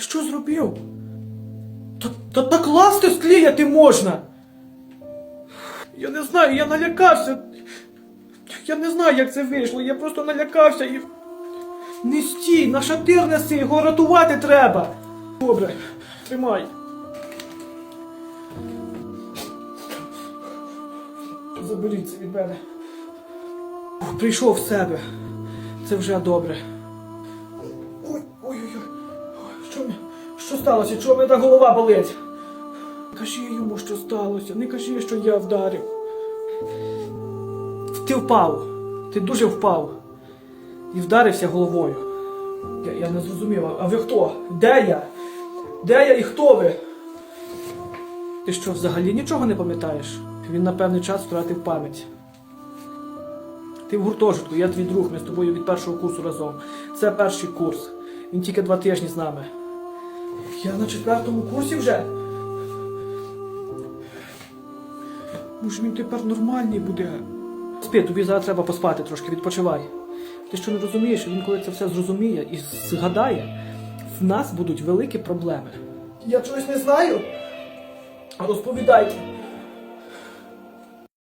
Ти що зробив? Та, та, та класти склеяти можна. Я не знаю, я налякався. Я не знаю, як це вийшло. Я просто налякався і. Не стій, на шатир неси, його рятувати треба. Добре, тримай. Заберіть це від мене. Прийшов в себе. Це вже добре. Сталося? Чого мене так голова болить? Кажи йому, що сталося. Не кажи, що я вдарив. Ти впав. Ти дуже впав. І вдарився головою. Я, я не зрозумів, а ви хто? Де я? Де я і хто ви? Ти що, взагалі нічого не пам'ятаєш? Він на певний час втратив пам'ять. Ти в гуртожитку, я твій друг, ми з тобою від першого курсу разом. Це перший курс. Він тільки два тижні з нами. Я на четвертому курсі вже. Може він тепер нормальний буде. Спи, тобі зараз треба поспати трошки, відпочивай. Ти що не розумієш, він коли це все зрозуміє і згадає, в нас будуть великі проблеми. Я чогось не знаю. Розповідайте.